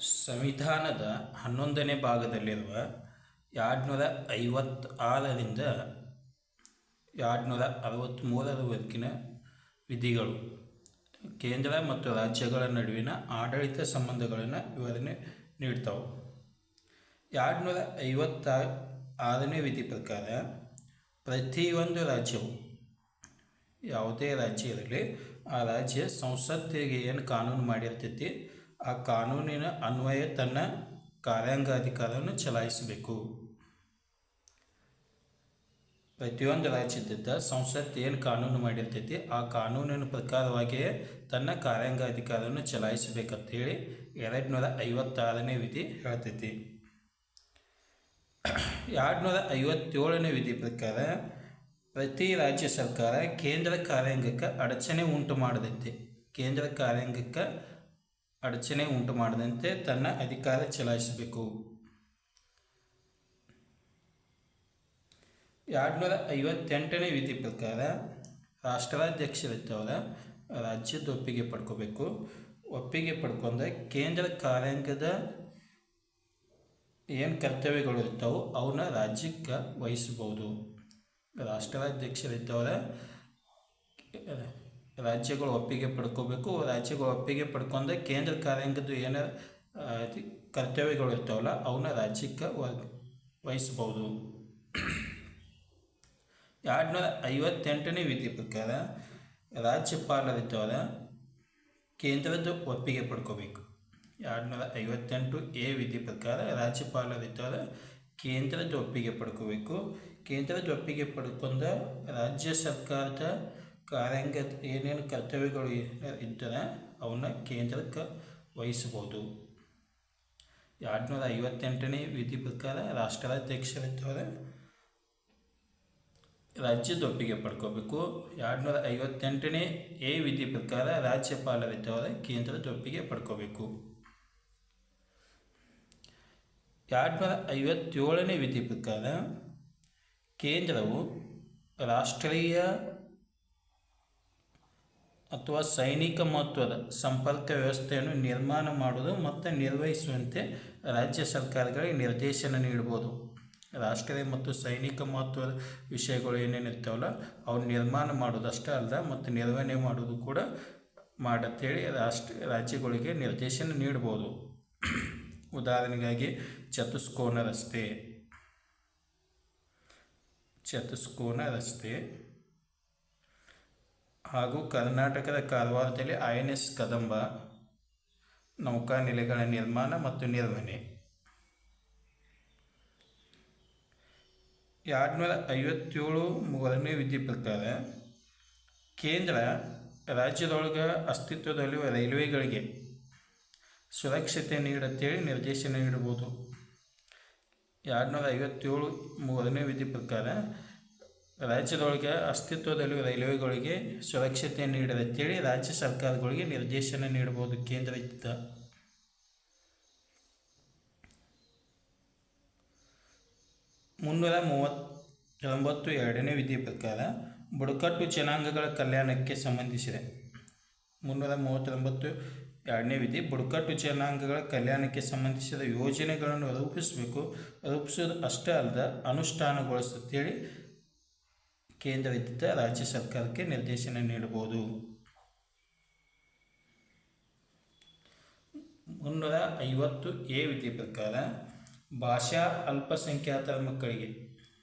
ಸಂವಿಧಾನದ ಹನ್ನೊಂದನೇ ಭಾಗದಲ್ಲಿರುವ ಎರಡುನೂರ ಐವತ್ತಾರರಿಂದ ಎರಡುನೂರ ಅರವತ್ತ್ಮೂರರವರೆಗಿನ ವಿಧಿಗಳು. ಕೇಂದ್ರ ಮತ್ತು ರಾಜ್ಯಗಳ ನಡುವಿನ ಆಡಳಿತ ಸಂಬಂಧಗಳನ್ನು ವಿವರಣೆ ನೀಡ್ತಾವೆ. ಎರಡುನೂರ ಐವತ್ತ ಆರನೇ ವಿಧಿ ಪ್ರಕಾರ ಪ್ರತಿಯೊಂದು ರಾಜ್ಯವು ಯಾವುದೇ ರಾಜ್ಯ ಇರಲಿ, ಆ ರಾಜ್ಯ ಸಂಸತ್ತಿಗೆ ಏನು ಕಾನೂನು ಮಾಡಿರ್ತೈತಿ ಆ ಕಾನೂನಿನ ಅನ್ವಯ ತನ್ನ ಕಾರ್ಯಾಂಗ ಅಧಿಕಾರವನ್ನು ಚಲಾಯಿಸಬೇಕು. ಪ್ರತಿಯೊಂದು ರಾಜ್ಯದಿಂದ ಸಂಸತ್ ಏನು ಕಾನೂನು ಮಾಡಿರ್ತೈತಿ, ಆ ಕಾನೂನಿನ ಪ್ರಕಾರವಾಗಿಯೇ ತನ್ನ ಕಾರ್ಯಾಂಗಾಧಿಕಾರವನ್ನು ಚಲಾಯಿಸಬೇಕಂತೇಳಿ ಎರಡು ನೂರ ಐವತ್ತಾರನೇ ವಿಧಿ ಹೇಳ್ತೈತಿ. ಎರಡು ನೂರ ಐವತ್ತೇಳನೇ ವಿಧಿ ಪ್ರಕಾರ ಪ್ರತಿ ರಾಜ್ಯ ಸರ್ಕಾರ ಕೇಂದ್ರ ಕಾರ್ಯಾಂಗಕ್ಕೆ ಅಡಚಣೆ ಉಂಟು ಮಾಡದೈತಿ. ಕೇಂದ್ರ ಕಾರ್ಯಾಂಗಕ್ಕೆ ಅಡಚಣೆ ಉಂಟು ಮಾಡದಂತೆ ತನ್ನ ಅಧಿಕಾರ ಚಲಾಯಿಸಬೇಕು. ಎರಡುನೂರ ಐವತ್ತೆಂಟನೇ ವಿಧಿ ಪ್ರಕಾರ ರಾಷ್ಟ್ರಾಧ್ಯಕ್ಷರಿದ್ದವರ ರಾಜ್ಯದ ಒಪ್ಪಿಗೆ ಪಡ್ಕೋಬೇಕು. ಒಪ್ಪಿಗೆ ಪಡ್ಕೊಂಡ್ರೆ ಕೇಂದ್ರ ಕಾರ್ಯಾಂಗದ ಏನು ಕರ್ತವ್ಯಗಳು ಇರ್ತಾವೋ ಅವನ್ನ ರಾಜ್ಯಕ್ಕೆ ವಹಿಸ್ಬೋದು. ರಾಷ್ಟ್ರಾಧ್ಯಕ್ಷರಿದ್ದವರ ರಾಜ್ಯಗಳು ಒಪ್ಪಿಗೆ ಪಡ್ಕೋಬೇಕು. ರಾಜ್ಯಗಳು ಒಪ್ಪಿಗೆ ಪಡ್ಕೊಂಡ್ರೆ ಕೇಂದ್ರ ಕಾರ್ಯಾಂಗದ್ದು ಏನು ಕರ್ತವ್ಯಗಳು ಇರ್ತಾವಲ್ಲ ಅವನ್ನ ರಾಜ್ಯಕ್ಕೆ ವಹಿಸಬಹುದು ವಹಿಸ್ಬೋದು. ಎರಡುನೂರ ಐವತ್ತೆಂಟನೇ ವಿಧಿ ಪ್ರಕಾರ ರಾಜ್ಯಪಾಲರಿದ್ದವರ ಕೇಂದ್ರದ ಒಪ್ಪಿಗೆ ಪಡ್ಕೋಬೇಕು. ಎರಡುನೂರ ಐವತ್ತೆಂಟು ಎ ವಿಧಿ ಪ್ರಕಾರ ರಾಜ್ಯಪಾಲರಿದ್ದವರ ಕೇಂದ್ರದ ಒಪ್ಪಿಗೆ ಪಡ್ಕೋಬೇಕು. ಕೇಂದ್ರದ ಒಪ್ಪಿಗೆ ಪಡ್ಕೊಂಡ ರಾಜ್ಯ ಸರ್ಕಾರದ ಕಾರ್ಯಾಂಗ ಏನೇನು ಕರ್ತವ್ಯಗಳು ಇದ್ದರೆ ಅವನ್ನ ಕೇಂದ್ರಕ್ಕೆ ವಹಿಸಬಹುದು ಎರಡುನೂರ ಐವತ್ತೆಂಟನೇ ವಿಧಿ ಪ್ರಕಾರ ರಾಷ್ಟ್ರಾಧ್ಯಕ್ಷರಿದ್ದವರ ರಾಜ್ಯದ ಒಪ್ಪಿಗೆ ಪಡ್ಕೋಬೇಕು. ಎರಡುನೂರ ಐವತ್ತೆಂಟನೇ ಎ ವಿಧಿ ಪ್ರಕಾರ ರಾಜ್ಯಪಾಲರಿದ್ದವರ ಕೇಂದ್ರದ ಒಪ್ಪಿಗೆ ಪಡ್ಕೋಬೇಕು. ಎರಡುನೂರ ಐವತ್ತೇಳನೇ ವಿಧಿ ಪ್ರಕಾರ ಕೇಂದ್ರವು ರಾಷ್ಟ್ರೀಯ ಅಥವಾ ಸೈನಿಕ ಮಹತ್ವದ ಸಂಪರ್ಕ ವ್ಯವಸ್ಥೆಯನ್ನು ನಿರ್ಮಾಣ ಮಾಡುವುದು ಮತ್ತು ನಿರ್ವಹಿಸುವಂತೆ ರಾಜ್ಯ ಸರ್ಕಾರಗಳಿಗೆ ನಿರ್ದೇಶನ ನೀಡಬಹುದು ರಾಷ್ಟ್ರೀಯ ಮತ್ತು ಸೈನಿಕ ಮಹತ್ವದ ವಿಷಯಗಳು ಏನೇನಿರ್ತಾವಲ್ಲ, ಅವು ನಿರ್ಮಾಣ ಮಾಡೋದಷ್ಟೇ ಅಲ್ಲ ಮತ್ತು ನಿರ್ವಹಣೆ ಮಾಡೋದು ಕೂಡ ಮಾಡತ್ತೇಳಿ ರಾಷ್ಟ್ರ, ರಾಜ್ಯಗಳಿಗೆ ನಿರ್ದೇಶನ ನೀಡ್ಬೋದು. ಉದಾಹರಣೆಗಾಗಿ ಚತುಷ್ಕೋನ ರಸ್ತೆ. ಚತುಷ್ಕೋನ ರಸ್ತೆ. ಹಾಗೂ ಕರ್ನಾಟಕದ ಕಾರವಾರದಲ್ಲಿ ಐ ಎನ್ ಎಸ್ ಕದಂಬ, ನೌಕಾನೆಲೆಗಳ ನಿರ್ಮಾಣ ಮತ್ತು ನಿರ್ವಹಣೆ. ಎರಡುನೂರ ಐವತ್ತೇಳು ಮೂರನೇ ವಿಧಿ ಪ್ರಕಾರ, ಕೇಂದ್ರ ರಾಜ್ಯದೊಳಗೆ ಅಸ್ತಿತ್ವದಲ್ಲಿರುವ ರೈಲ್ವೆಗಳಿಗೆ ಸುರಕ್ಷತೆ ನೀಡುತ್ತೇಳಿ ನಿರ್ದೇಶನ ನೀಡಬಹುದು. ಎರಡುನೂರ ಐವತ್ತೇಳು ಮೂರನೇ ವಿಧಿ ಪ್ರಕಾರ ರಾಜ್ಯದೊಳಗೆ ಅಸ್ತಿತ್ವದಲ್ಲಿ ರೈಲ್ವೆಗಳಿಗೆ ಸುರಕ್ಷತೆ ನೀಡದಂತೇಳಿ ರಾಜ್ಯ ಸರ್ಕಾರಗಳಿಗೆ ನಿರ್ದೇಶನ ನೀಡಬಹುದು ಕೇಂದ್ರ ಮುನ್ನೂರ ಮೂವತ್ತೊಂಬತ್ತು ಎರಡನೇ ವಿಧಿ ಪ್ರಕಾರ ಬುಡಕಟ್ಟು ಜನಾಂಗಗಳ ಕಲ್ಯಾಣಕ್ಕೆ ಸಂಬಂಧಿಸಿದೆ. ಮುನ್ನೂರ ಮೂವತ್ತೊಂಬತ್ತು ಎರಡನೇ ವಿಧಿ ಬುಡಕಟ್ಟು ಜನಾಂಗಗಳ ಕಲ್ಯಾಣಕ್ಕೆ ಸಂಬಂಧಿಸಿದ ಯೋಜನೆಗಳನ್ನು ರೂಪಿಸಬೇಕು. ರೂಪಿಸೋದು ಅಷ್ಟೇ ಅಲ್ಲದ ಅನುಷ್ಠಾನಗೊಳಿಸುತ್ತೇಳಿ ಕೇಂದ್ರದಿಂದ ರಾಜ್ಯ ಸರ್ಕಾರಕ್ಕೆ ನಿರ್ದೇಶನ ನೀಡಬಹುದು. ಮುನ್ನೂರ ಐವತ್ತು ಎ ವಿಧಿ ಪ್ರಕಾರ ಭಾಷಾ ಅಲ್ಪಸಂಖ್ಯಾತರ ಮಕ್ಕಳಿಗೆ,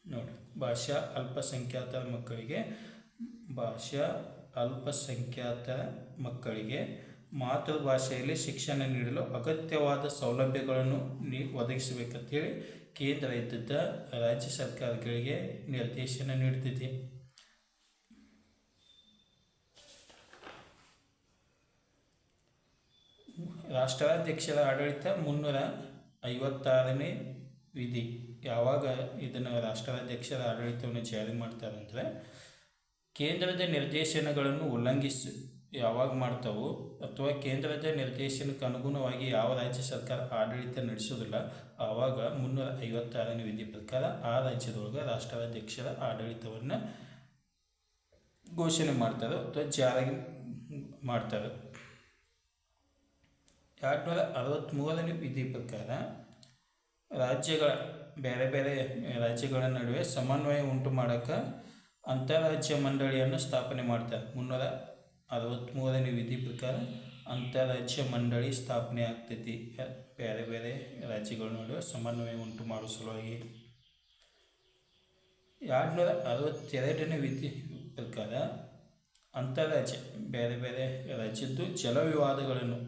ನೋಡಿ, ಭಾಷಾ ಅಲ್ಪಸಂಖ್ಯಾತರ ಮಕ್ಕಳಿಗೆ, ಭಾಷಾ ಅಲ್ಪಸಂಖ್ಯಾತರ ಮಕ್ಕಳಿಗೆ ಮಾತೃಭಾಷೆಯಲ್ಲಿ ಶಿಕ್ಷಣ ನೀಡಲು ಅಗತ್ಯವಾದ ಸೌಲಭ್ಯಗಳನ್ನು ನೀ ಒದಗಿಸಬೇಕಂತೇಳಿ ಕೇಂದ್ರ ಇದ್ದ ರಾಜ್ಯ ಸರ್ಕಾರಗಳಿಗೆ ನಿರ್ದೇಶನ ನೀಡುತ್ತಿದೆ ರಾಷ್ಟ್ರಾಧ್ಯಕ್ಷರ ಆಡಳಿತ ಮುನ್ನೂರ ಐವತ್ತಾರನೇ ವಿಧಿ. ಯಾವಾಗ ಇದನ್ನು ರಾಷ್ಟ್ರಾಧ್ಯಕ್ಷರ ಆಡಳಿತವನ್ನು ಜಾರಿ ಮಾಡ್ತಾರೆ ಅಂದರೆ ಕೇಂದ್ರದ ನಿರ್ದೇಶನಗಳನ್ನು ಉಲ್ಲಂಘಿಸಿ ಯಾವಾಗ ಮಾಡ್ತಾವೋ? ಅಥವಾ ಕೇಂದ್ರದ ನಿರ್ದೇಶನಕ್ಕೆ ಅನುಗುಣವಾಗಿ ಯಾವ ರಾಜ್ಯ ಸರ್ಕಾರ ಆಡಳಿತ ನಡೆಸೋದಿಲ್ಲ ಆವಾಗ ಮುನ್ನೂರ ಐವತ್ತಾರನೇ ವಿಧಿ ಪ್ರಕಾರ ಆ ರಾಜ್ಯದೊಳಗೆ ರಾಷ್ಟ್ರಾಧ್ಯಕ್ಷರ ಆಡಳಿತವನ್ನು ಘೋಷಣೆ ಮಾಡ್ತಾರೆ ಅಥವಾ ಜಾರಿ ಮಾಡ್ತಾರೆ? ಎರಡು ನೂರ ಅರವತ್ತ್ಮೂರನೇ ವಿಧಿ ಪ್ರಕಾರ ರಾಜ್ಯಗಳ, ಬೇರೆ ಬೇರೆ ರಾಜ್ಯಗಳ ನಡುವೆ ಸಮನ್ವಯ ಉಂಟು ಮಾಡೋಕ್ಕೆ ಅಂತಾರಾಜ್ಯ ಮಂಡಳಿಯನ್ನು ಸ್ಥಾಪನೆ ಮಾಡ್ತಾರೆ. ಮುನ್ನೂರ ಅರವತ್ತ್ಮೂರನೇ ವಿಧಿ ಪ್ರಕಾರ ಅಂತಾರಾಜ್ಯ ಮಂಡಳಿ ಸ್ಥಾಪನೆ ಆಗ್ತೈತಿ. ಬೇರೆ ಬೇರೆ ರಾಜ್ಯಗಳ ನಡುವೆ, ಸಮನ್ವಯ ಉಂಟು ಮಾಡೋ ಸಲುವಾಗಿ. ಎರಡು ನೂರ ಅರವತ್ತೆರಡನೇ ವಿಧಿ ಪ್ರಕಾರ ಅಂತಾರಾಜ್ಯ, ಬೇರೆ ಬೇರೆ ರಾಜ್ಯದ್ದು ಜಲ ವಿವಾದಗಳನ್ನು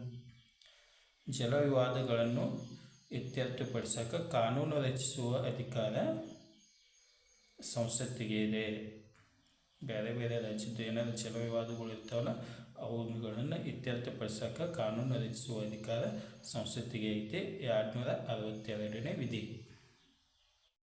ಜಲ ವಿವಾದಗಳನ್ನು ಇತ್ಯರ್ಥಪಡಿಸೋಕೆ ಕಾನೂನು ರಚಿಸುವ ಅಧಿಕಾರ ಸಂಸತ್ತಿಗೆ ಇದೆ. ಬೇರೆ ಬೇರೆ ರಾಜ್ಯದ ಏನಾದ್ರು ಚಲೋ ವಿವಾದಗಳು ಇರ್ತಾವಲ್ಲ, ಅವುಗಳನ್ನು ಇತ್ಯರ್ಥಪಡಿಸೋಕೆ ಕಾನೂನು ರಚಿಸುವ ಅಧಿಕಾರ ಸಂಸತ್ತಿಗೆ ಐತೆ. ಎರಡು ನೂರ ಅರವತ್ತೆರಡನೇ ವಿಧಿ.